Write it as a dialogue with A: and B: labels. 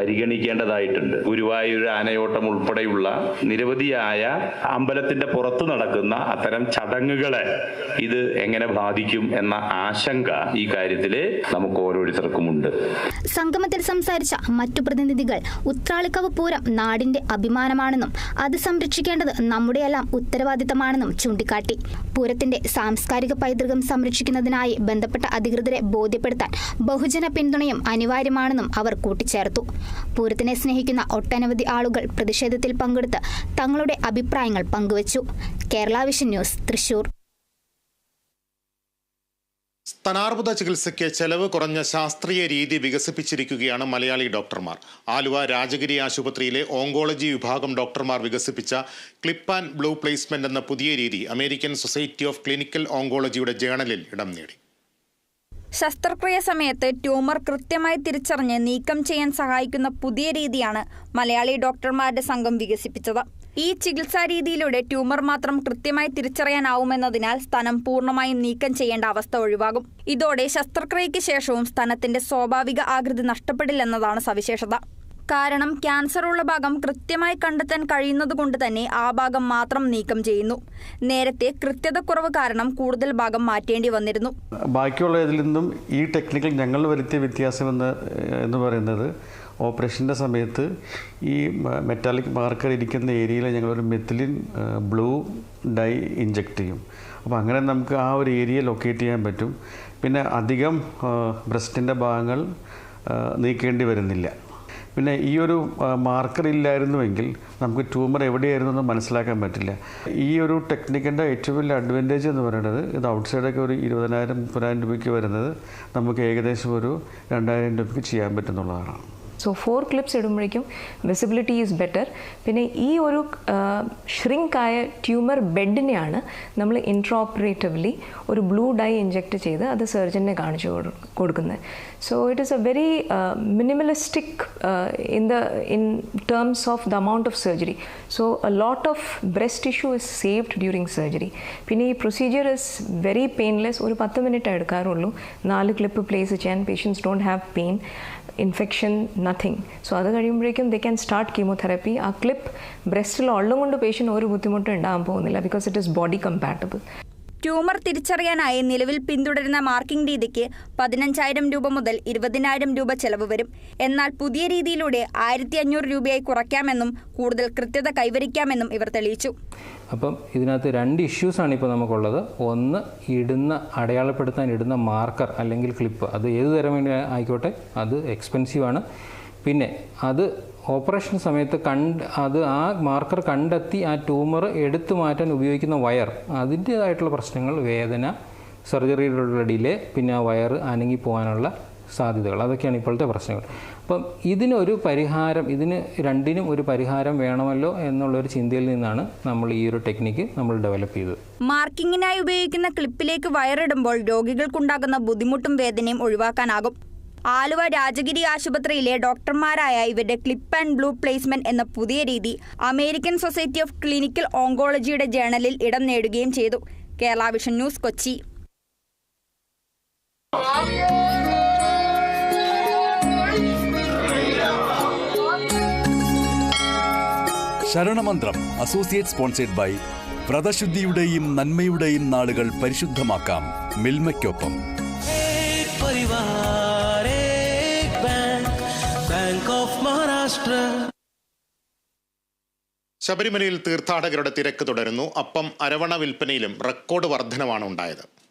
A: പരിഗണിക്കേണ്ടതായിട്ടുണ്ട്. ഗുരുവായൂർ ആനയോട്ടം ഉൾപ്പെടെയുള്ള നിരവധിയായ അമ്പലത്തിന്റെ പുറത്ത് നടക്കുന്ന അത്തരം ചടങ്ങുകളെ ഇത് എങ്ങനെ ബാധിക്കും എന്ന ആശങ്ക ഈ കാര്യത്തിൽ നമുക്ക് ഓരോരുത്തർക്കുമുണ്ട്.
B: സംഗമത്തിൽ സംസാരിച്ച മറ്റു പ്രതിനിധികൾ ഉത്രാളിക്കവ് പൂരം നാടിന്റെ അഭിമാനമാണെന്നും അത് സംരക്ഷിക്കേണ്ടത് നമ്മുടെയെല്ലാം ഉത്തരവാദിത്തമാണെന്നും ചൂണ്ടിക്കാട്ടി. പൂരത്തിന്റെ സാംസ്കാരിക പൈതൃകം സംരക്ഷിക്കുന്നതിനായി ബന്ധപ്പെട്ട അധികൃതരെ ബോധ്യപ്പെടുത്താൻ ബഹുജന പിന്തുണയും അനിവാര്യമാണെന്നും അവർ കൂട്ടിച്ചേർത്തു. പൂരത്തിനെ സ്നേഹിക്കുന്ന ഒട്ടനവധി ആളുകൾ പ്രതിഷേധത്തിൽ പങ്കെടുത്ത് തങ്ങളുടെ അഭിപ്രായങ്ങൾ പങ്കുവച്ചു. Kerala vision news Thrissur.
C: സ്തനാർബുദ ചികിത്സയ്ക്ക് ചെലവ് കുറഞ്ഞ ശാസ്ത്രീയ രീതി വികസിപ്പിച്ചിരിക്കുകയാണ് മലയാളി ഡോക്ടർമാർ. ആലുവ രാജഗിരി ആശുപത്രിയിലെ ഓങ്കോളജി വിഭാഗം ഡോക്ടർമാർ വികസിപ്പിച്ച ക്ലിപ്പ് ആൻഡ് ബ്ലൂ പ്ലേസ്മെന്റ് എന്ന പുതിയ രീതി അമേരിക്കൻ സൊസൈറ്റി ഓഫ് ക്ലിനിക്കൽ ഓങ്കോളജിയുടെ ജേണലിൽ ഇടം നേടി.
D: ശസ്ത്രക്രിയ സമയത്ത് ട്യൂമർ കൃത്യമായി തിരിച്ചറിഞ്ഞ് നീക്കം ചെയ്യാൻ സഹായിക്കുന്ന പുതിയ രീതിയാണ് മലയാളി ഡോക്ടർമാരുടെ സംഘം വികസിപ്പിച്ചത്. ഈ ചികിത്സാ രീതിയിലൂടെ ട്യൂമർ മാത്രം കൃത്യമായി തിരിച്ചറിയാനാവുമെന്നതിനാൽ സ്ഥലം പൂർണമായും നീക്കം ചെയ്യേണ്ട അവസ്ഥ ഒഴിവാകും. ഇതോടെ ശസ്ത്രക്രിയയ്ക്ക് ശേഷവും സ്ഥലത്തിന്റെ സ്വാഭാവിക ആകൃതി നഷ്ടപ്പെടില്ലെന്നതാണ് സവിശേഷത. കാരണം ക്യാൻസർ ഉള്ള ഭാഗം കൃത്യമായി കണ്ടെത്താൻ കഴിയുന്നതുകൊണ്ട് തന്നെ ആ ഭാഗം മാത്രം നീക്കം ചെയ്യുന്നു. നേരത്തെ കൃത്യതക്കുറവ് കാരണം കൂടുതൽ ഭാഗം മാറ്റേണ്ടി വന്നിരുന്നു.
E: ബാക്കിയുള്ള ഇതിൽ നിന്നും ഈ ടെക്നിക്കൽ ഞങ്ങൾ വരുത്തിയ വ്യത്യാസം എന്ന് എന്ന് പറയുന്നത് ഓപ്പറേഷന്റെ സമയത്ത് ഈ മെറ്റാലിക് മാർക്കർ ഇരിക്കുന്ന ഏരിയയിൽ ഞങ്ങളൊരു മെത്തിലിൻ ബ്ലൂ ഡൈ ഇഞ്ചെക്ട് ചെയ്യും. അപ്പോൾ അങ്ങനെ നമുക്ക് ആ ഒരു ഏരിയ ലൊക്കേറ്റ് ചെയ്യാൻ പറ്റും. പിന്നെ അധികം ബ്രസ്റ്റിന്റെ ഭാഗങ്ങൾ നീക്കേണ്ടി വരുന്നില്ല. പിന്നെ ഈ ഒരു മാർക്കർ ഇല്ലായിരുന്നുവെങ്കിൽ നമുക്ക് ട്യൂമർ എവിടെയായിരുന്നു എന്ന് മനസ്സിലാക്കാൻ പറ്റില്ല. ഈ ഒരു ടെക്നിക്കിന്റെ ഏറ്റവും വലിയ അഡ്വാന്റേജ് എന്ന് പറയുന്നത് ഇത് ഔട്ട്സൈഡൊക്കെ ഒരു ഇരുപതിനായിരം മുപ്പതിനായിരം രൂപയ്ക്ക് വരുന്നത് നമുക്ക് ഏകദേശം ഒരു രണ്ടായിരം രൂപയ്ക്ക് ചെയ്യാൻ പറ്റുന്നുള്ളതാണ്.
F: സോ ഫോർ ക്ലിപ്സ് ഇടുമ്പോഴേക്കും വിസിബിലിറ്റി ഈസ് ബെറ്റർ പിന്നെ ഈ ഒരു ഷ്രിങ്ക് ആയ ട്യൂമർ ബെഡിനെയാണ് നമ്മൾ ഇൻട്രോപ്പറേറ്റീവ്ലി ഒരു ബ്ലൂ ഡൈ ഇഞ്ചെക്ട് ചെയ്ത് അത് സർജനെ കാണിച്ചു കൊടു- കൊടുക്കുന്നത്. So it is a very minimalistic in the in terms of the amount of surgery so a lot of breast issue is saved during surgery പിന്നെ ഈ പ്രൊസീജിയർ ഇസ് വെരി പെയിൻലെസ് ഒരു പത്ത് മിനിറ്റ് എടുക്കാറുള്ളൂ. നാല് ക്ലിപ്പ് പ്ലേസ് ചെയ്യാൻ. Patients don't have pain infection nothing so അത് കഴിയുമ്പോഴേക്കും they can start chemotherapy ആ ക്ലിപ്പ് ബ്രസ്റ്റിൽ ഉള്ളം കൊണ്ട് പേഷ്യന്റ് ഒരു ബുദ്ധിമുട്ടും ഉണ്ടാകാൻ പോകുന്നില്ല because it is body compatible
D: tumour തിരിച്ചറിയാനായി നിലവിൽ പിന്തുടരുന്ന മാർക്കിംഗ് രീതിക്ക് പതിനഞ്ചായിരം രൂപ മുതൽ ഇരുപതിനായിരം രൂപ ചെലവ് വരും. എന്നാൽ പുതിയ രീതിയിലൂടെ ആയിരത്തി അഞ്ഞൂറ് രൂപയായി കുറയ്ക്കാമെന്നും കൂടുതൽ കൃത്യത കൈവരിക്കാമെന്നും ഇവർ തെളിയിച്ചു.
G: അപ്പം ഇതിനകത്ത് രണ്ട് ഇഷ്യൂസാണ് ഇപ്പോൾ നമുക്കുള്ളത്. ഒന്ന് ഇടുന്ന അടയാളപ്പെടുത്താൻ ഇടുന്ന മാർക്കർ അല്ലെങ്കിൽ ക്ലിപ്പ് അത് ഏത് തരം വേണ്ടി ആയിക്കോട്ടെ. അത് എക്സ്പെൻസീവ് ആണ്. പിന്നെ അത് ഓപ്പറേഷൻ സമയത്ത് കണ്ട് അത് ആ മാർക്കർ കണ്ടെത്തി ആ ട്യൂമർ എടുത്തു മാറ്റാൻ ഉപയോഗിക്കുന്ന വയർ അതിന്റേതായിട്ടുള്ള പ്രശ്നങ്ങൾ വേദന സർജറിയിലുള്ള ഡിലേ പിന്നെ ആ വയർ അനങ്ങി പോകാനുള്ള സാധ്യതകൾ അതൊക്കെയാണ് ഇപ്പോഴത്തെ പ്രശ്നങ്ങൾ. അപ്പം ഇതിനൊരു പരിഹാരം ഇതിന് രണ്ടിനും ഒരു പരിഹാരം വേണമല്ലോ എന്നുള്ള ഒരു ചിന്തയിൽ നിന്നാണ് നമ്മൾ ഈ ഒരു ടെക്നിക്ക് നമ്മൾ ഡെവലപ്പ് ചെയ്തത്.
D: മാർക്കിങ്ങിനായി ഉപയോഗിക്കുന്ന ക്ലിപ്പിലേക്ക് വയറിടുമ്പോൾ രോഗികൾക്കുണ്ടാകുന്ന ബുദ്ധിമുട്ടും വേദനയും ഒഴിവാക്കാനാകും. ആലുവ രാജഗിരി ആശുപത്രിയിലെ ഡോക്ടർമാരായ ഇവരുടെ ക്ലിപ്പ് ആൻഡ് ബ്ലൂ പ്ലേസ്മെന്റ് എന്ന പുതിയ രീതി അമേരിക്കൻ സൊസൈറ്റി ഓഫ് ക്ലിനിക്കൽ ഓങ്കോളജിയുടെ ജേണലിൽ ഇടം നേടുകയും ചെയ്തു. Kerala vision news Kochi.
H: ശരണമന്ത്രം associate sponsored by വ്രതശുദ്ധിയുടെയും നന്മയുടെയും നാളുകൾ പരിശുദ്ധമാക്കാം മിൽമയ്ക്കൊപ്പം.
I: एक
C: ശബരിമലയിൽ തീർത്ഥാടകരുടെ തിരക്ക് തുടരുന്നു. അപ്പം അരവണ വിൽപ്പനയിലും റെക്കോർഡ് വർധനമാണ് ഉണ്ടായത്.